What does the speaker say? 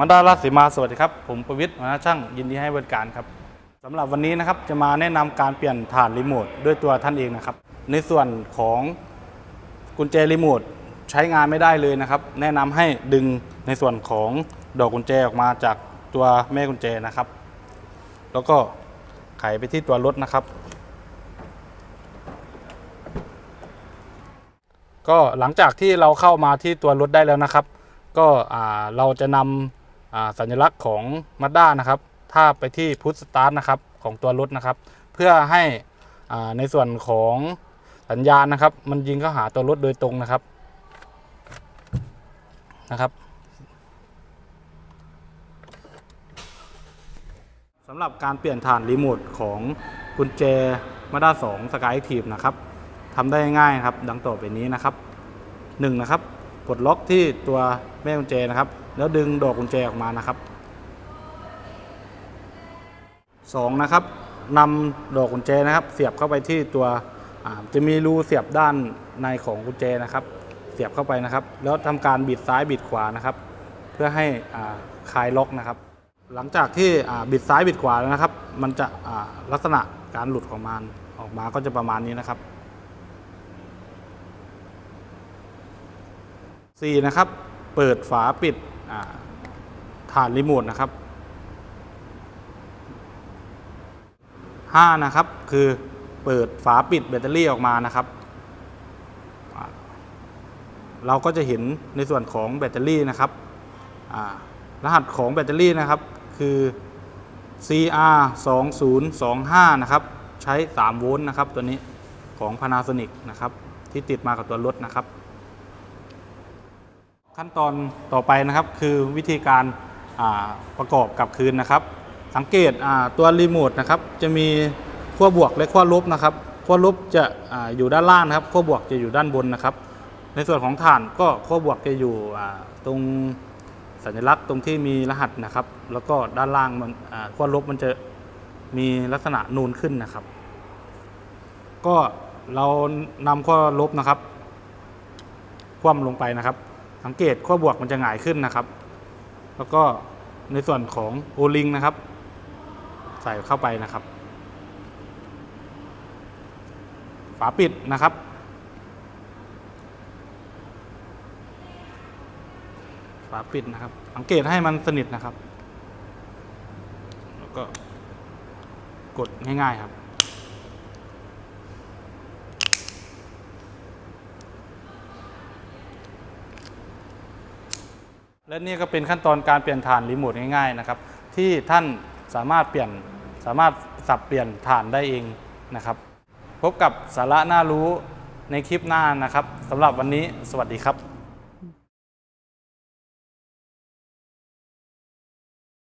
มาดาราศีมาสวัสดีครับ ผมประวิทย์หัวหน้าช่างยินดีให้บริการครับสำหรับวันนี้นะครับจะมาแนะนำการเปลี่ยนฐานรีโมทด้วยตัวท่านเองนะครับ ในส่วนของกุญแจรีโมทใช้งานไม่ได้เลยนะครับ แนะนำให้ดึงในส่วนของดอกกุญแจออกมาจากตัวแม่กุญแจนะครับ แล้วก็ไขไปที่ตัวรถนะครับ ก็หลังจากที่เราเข้ามาที่ตัวรถได้แล้วนะครับ ก็เราจะนำอ่า สัญลักษณ์ของมาด้านะครับถ้าไปที่พุทสตาร์ทนะครับของตัวรถนะครับ เพื่อให้ในส่วนของสัญญาณนะครับ มันยิงเข้าหาตัวรถโดยตรงนะครับนะครับสำหรับการเปลี่ยนฐานรีโมทของกุญแจมาด้า2 Sky Active นะครับทำได้ง่ายครับ ดังต่อไปนี้นะครับหนึ่งนะครับ กดล็อกที่ตัวแม่กุญแจนะครับ แล้วดึงดอกกุญแจออกมานะครับสองนะครับนำดอกกุญแจนะครับ เสียบเข้าไปที่ตัวจะมีรูเสียบด้านในของกุญแจนะครับ เสียบเข้าไปนะครับ แล้วทำการบิดซ้ายบิดขวานะครับ เพื่อให้คลายล็อกนะครับ หลังจากที่บิดซ้ายบิดขวาแล้วนะครับ มันจะลักษณะการหลุดของมันออกมาก็จะประมาณนี้นะครับ 4นะครับ เปิดฝาปิดฐานรีโมทนะครับ5นะครับ คือเปิดฝาปิดแบตเตอรี่ออกมานะครับ เราก็จะเห็นในส่วนของแบตเตอรี่นะครับ รหัสของแบตเตอรี่นะครับคือ CR 2025นะครับ ใช้ 3 โวลต์นะครับ ตัวนี้ของ Panasonic นะครับ ที่ติดมากับตัวรถนะครับ ขั้นตอนต่อไปนะครับคือวิธีการประกอบกับคืนนะครับ สังเกตตัวรีโมทนะครับจะมีขั้วบวกและขั้วลบนะครับขั้วลบจะออยู่ด้านล่างนะครับขั้วบวกจะอยู่ด้านบนนะครับ ในส่วนของฐานก็ขั้วบวกจะอยู่ตรงสัญลักษณ์ตรงที่มีรหัสนะครับ แล้วก็ด้านล่างมันขั้วลบมันจะมีลักษณะนูนขึ้นนะครับ ก็เรานำขั้วลบนะครับ คว่ำลงไปนะครับ สังเกตขั้วบวกมันจะหงายขึ้นนะครับ แล้วก็ในส่วนของโอลิงนะครับ ใส่เข้าไปนะครับ ฝาปิดนะครับ ฝาปิดนะครับ สังเกตให้มันสนิทนะครับ แล้วก็กดง่ายๆครับ และนี่ก็เป็นขั้นตอนการเปลี่ยนฐานรีโมทง่ายๆนะครับที่ท่านสามารถเปลี่ยนสามารถสับเปลี่ยนฐานได้เองนะครับ พบกับสาระน่ารู้ในคลิปหน้านะครับสำหรับวันนี้สวัสดีครับ